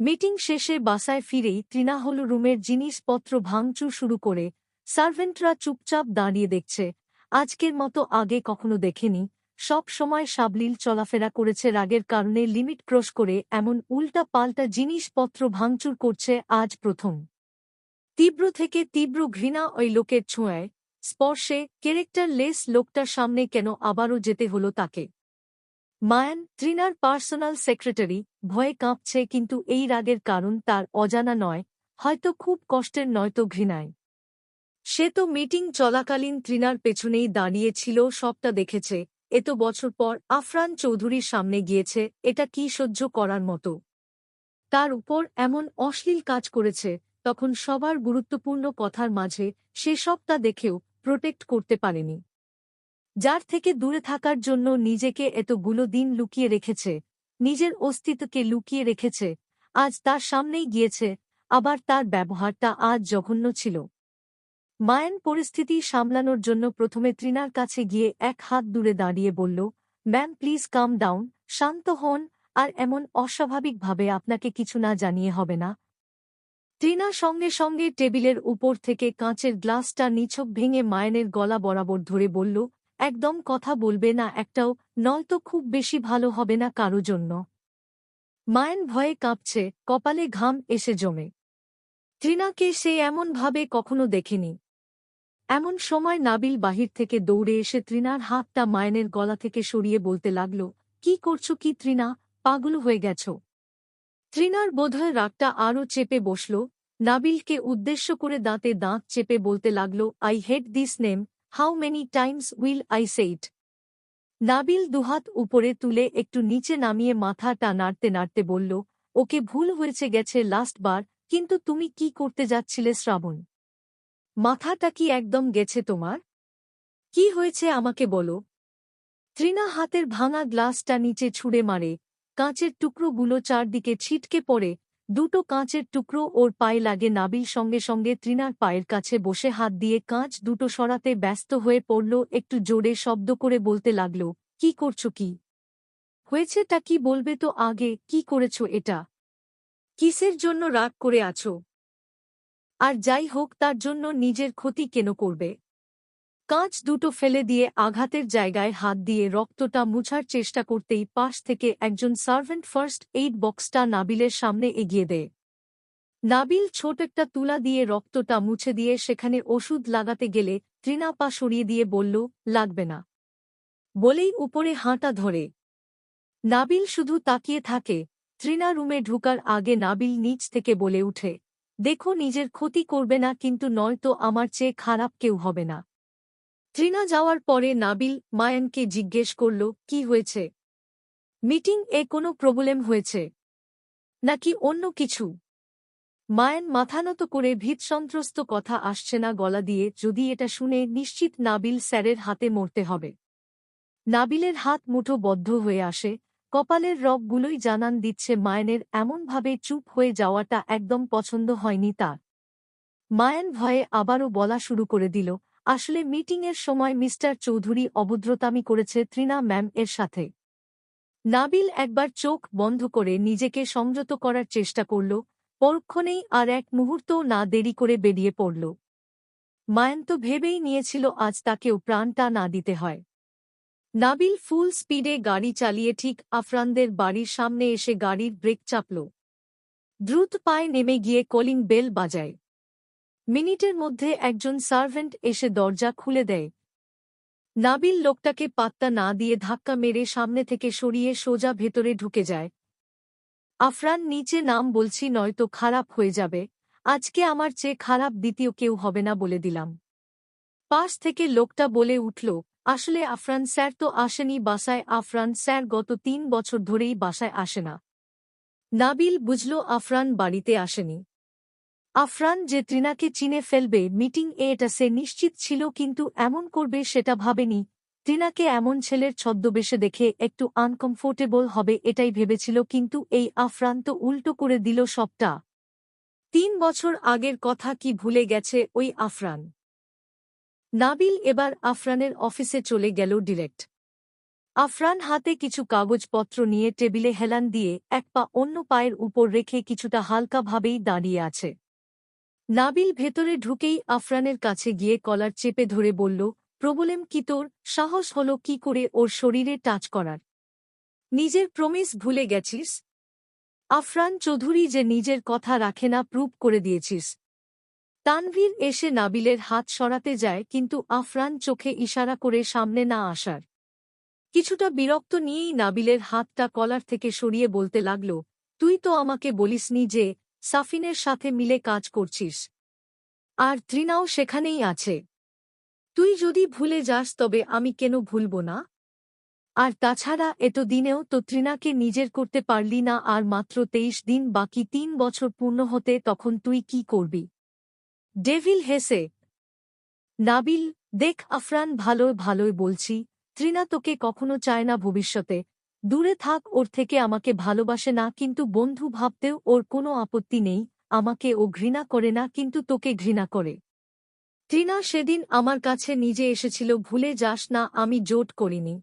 Meeting শেষে বাসায় ফিরেই তৃণা হল রুমের জিনিসপত্র ভাঙচুর শুরু করে। সার্ভেন্টরা চুপচাপ দাঁড়িয়ে দেখছে। আজকের মতো আগে কখনো দেখেনি। সব সময় সাবলীল চলাফেরা করেছে রাগের কারণে লিমিট ক্রস করে এমন উল্টা পাল্টা জিনিসপত্র ভাঙচুর করছে আজ প্রথম। তীব্র থেকে তীব্র ঘৃণা ওই লোকের ছোঁয়ায়। স্পর্শে ক্যারেক্টার লেস লোকটার সামনে কেন আবারও যেতে হলো তাকে। মায়ান ত্রিনার পার্সোনাল সেক্রেটারি ভয়ে কাঁপছে কিন্তু এই রাগের কারণ তার অজানা নয়, হয়তো খুব কষ্টের নয়তো ঘৃণায়। সে তো মিটিং চলাকালীন ত্রিনার পেছনেই দাঁড়িয়েছিল, সবটা দেখেছে এত বছর পর আফরান চৌধুরীর সামনে গিয়েছে, এটা কি সহ্য করার মতো। তার উপর এমন অশ্লীল কাজ করেছে, তখন সবার গুরুত্বপূর্ণ কথার মাঝে সে সবটা দেখেও প্রোটেক্ট করতে পারেনি। যার থেকে দূরে থাকার জন্য নিজেকে এতগুলো দিন লুকিয়ে রেখেছে, নিজের অস্তিত্বকে লুকিয়ে রেখেছে, আজ তার সামনেই গিয়েছে, আবার তার ব্যবহারটা আজ জঘন্য ছিল। মায়ান পরিস্থিতি সামলানোর জন্য প্রথমে ত্রিনার কাছে গিয়ে এক হাত দূরে দাঁড়িয়ে বলল, ম্যাম, প্লিজ কাম ডাউন, শান্ত হন, আর এমন অস্বাভাবিকভাবে আপনাকে কিছু না জানিয়ে হবে না? ত্রিনা সঙ্গে সঙ্গে টেবিলের উপর থেকে কাঁচের গ্লাসটা নিছক ভেঙে মায়নের গলা বরাবর ধরে বলল একদম কথা বলবে না একটাও, নয়তো খুব বেশি ভালো হবে না কারও জন্য। মায়েন ভয়ে কাঁপছে, কপালে ঘাম এসে জমে। ত্রিনাকে সে এমনভাবে কখনো দেখেনি। এমন সময় নাবিল বাহির থেকে দৌড়ে এসে ত্রিনার হাতটা মায়নের গলা থেকে সরিয়ে বলতে লাগল, কি করছ কি ত্রিনা পাগল হয়ে গেছ? ত্রিনার বোধহয় রাগটা আরও চেপে বসল। নাবিলকে উদ্দেশ্য করে দাঁতে দাঁত চেপে বলতে লাগল I hate this name how many times will I say it Nabil দুহাত উপরে তুলে একটু নিচে নামিয়ে মাথাটা নাড়তে নাড়তে বলল, ওকে ভুল হয়েছে গেছে লাস্ট বার, কিন্তু তুমি কি করতে যাচ্ছিলে শ্রাবণ? মাথাটা কি একদম গেছে তোমার? কি হয়েছে আমাকে বলো? ত্রিনা হাতের ভাঙা গ্লাসটা নিচে ছুঁড়ে মারে, কাঁচের টুকরোগুলো চারদিকে ছিটকে পড়ে দুটো কাঁচের টুকরো ওর পায়ে লাগে নাবিল সঙ্গে সঙ্গে ত্রিনার পায়ের কাছে বসে হাত দিয়ে কাঁচ দুটো সরাতে ব্যস্ত হয়ে পড়ল, একটু জোরে শব্দ করে বলতে লাগল, কি করছ কি? হয়েছে তা কি বলবে তো আগে, কি করেছ এটা? কিসের জন্য রাগ করে আছো? আর যাই হোক, তার জন্য নিজের ক্ষতি কেন করবে? কাঁচ দুটো ফেলে দিয়ে আঘাতের জায়গায় হাত দিয়ে রক্তটা মুছার চেষ্টা করতেই পাশ থেকে একজন সার্ভেন্ট ফার্স্ট এইড বক্সটা নাবিলের সামনে এগিয়ে দেয়। নাবিল ছোট একটা তুলা দিয়ে রক্তটা মুছে দিয়ে সেখানে ওষুধ লাগাতে গেলে ত্রিনা পা সরিয়ে দিয়ে বলল, লাগবে না। বলেই উপরে হাঁটা ধরে। নাবিল শুধু তাকিয়ে থাকে। ত্রিনা রুমে ঢুকার আগে নাবিল নিচ থেকে বলে উঠে, দেখো নিজের ক্ষতি করবে না, কিন্তু নয়তো আমার চেয়ে খারাপ কেউ হবে না। ত্রিনা যাওয়ার পরে নাবিল মায়ানকে জিজ্ঞেস করল, কি হয়েছে? মিটিং এ কোনো প্রবলেম হয়েছে। নাকি অন্য কিছু? মায়ান মাথানত করে ভীতসন্ত্রস্ত কথা আসছে না গলা দিয়ে, যদি এটা শুনে নিশ্চিত নাবিল স্যারের হাতে মরতে হবে। নাবিলের হাত মুঠো বদ্ধ হয়ে আসে, কপালের রবগুলোই জানান দিচ্ছে মায়ানের এমনভাবে চুপ হয়ে যাওয়াটা একদম পছন্দ হয়নি তার। মায়ান ভয়ে আবারও বলা শুরু করে দিল আসলে মিটিংয়ের সময় মিস্টার চৌধুরী অভদ্রতামি করেছে ত্রিনা ম্যাম এর সাথে। নাবিল একবার চোখ বন্ধ করে নিজেকে সংযত করার চেষ্টা করল, পরক্ষণেই আর এক মুহূর্তও না দেরি করে বেরিয়ে পড়ল। মায়ান্ত ভেবেই নিয়েছিল আজ তাকেও প্রাণটা না দিতে হয়। নাবিল ফুল স্পিডে গাড়ি চালিয়ে ঠিক আফরানদের বাড়ির সামনে এসে গাড়ির ব্রেক চাপল। দ্রুত পায়ে নেমে গিয়ে কলিং বেল বাজায়। মিনিটের মধ্যে একজন সার্ভেন্ট এসে দরজা খুলে দেয়। নাবিল লোকটাকে পাত্তা না দিয়ে ধাক্কা মেরে সামনে থেকে সরিয়ে সোজা ভেতরে ঢুকে যায়। আফরান নিচে নাম বলছি, নয়তো খারাপ হয়ে যাবে। আজকে আমার চেয়ে খারাপ দ্বিতীয় কেউ হবে না বলে দিলাম। পাশ থেকে লোকটা বলে উঠল, আসলে আফরান স্যার তো আসেনি বাসায়। আফরান স্যার গত তিন বছর ধরেই বাসায় আসে না। নাবিল বুঝল আফরান বাড়িতে আসেনি। আফরান যে ত্রিনাকে চিনে ফেলবে, মিটিং এ এটা সে নিশ্চিত ছিল কিন্তু এমন করবে সেটা ভাবেনি। ত্রিনাকে এমন ছেলের ছদ্মবেশে দেখে একটু আনকমফোর্টেবল হবে এটাই ভেবেছিল কিন্তু এই আফরান তো উল্টো করে দিল সবটা। তিন বছর আগের কথা কি ভুলে গেছে ওই আফরান? নাবিল এবার আফরানের অফিসে চলে গেল ডিরেক্ট। আফরান হাতে কিছু কাগজপত্র নিয়ে টেবিলে হেলান দিয়ে এক পা অন্য পায়ের উপর রেখে কিছুটা হালকাভাবেই দাঁড়িয়ে আছে। নাবিল ভেতরে ঢুকেই আফরানের কাছে গিয়ে কলার চেপে ধরে বলল, প্রবলেম কি তোর? সাহস হলো কি করে ওর শরীরে টাচ করার? নিজের প্রমিস ভুলে গেছিস? আফরান চৌধুরী যে নিজের কথা রাখে না প্রুভ করে দিয়েছিস। তানভীর এসে নাবিলের হাত সরাতে যায়, কিন্তু আফরান চোখে ইশারা করে সামনে না আসার। কিছুটা বিরক্ত নিয়েই নাবিলের হাতটা কলার থেকে সরিয়ে বলতে লাগল, তুই তো আমাকে বলিসনি যে সাফিনের সাথে মিলে কাজ করছিস। আর তৃণাও সেখানেই আছে। তুই যদি ভুলে যাস তবে আমি কেন ভুলব না? আর তাছাড়া এত দিনেও তো তৃণাকে নিজের করতে পারলি না আর মাত্র তেইশ দিন বাকি তিন বছর পূর্ণ হতে তখন তুই কি করবি? ডেভিল হেসে, নাবিল, দেখ আফরান ভালোই ভালোই বলছি, তৃণা তোকে কখনো চায় না ভবিষ্যতে। দূরে থাক, ওর থেকে আমাকে ভালোবাসে না, কিন্তু বন্ধু ভাবতেও ওর কোনো আপত্তি নেই, আমাকে ও ঘৃণা করে না, কিন্তু তোকে ঘৃণা করে। তৃণা সেদিন আমার কাছে নিজে এসেছিল, ভুলে যাস না, আমি জোট করিনি।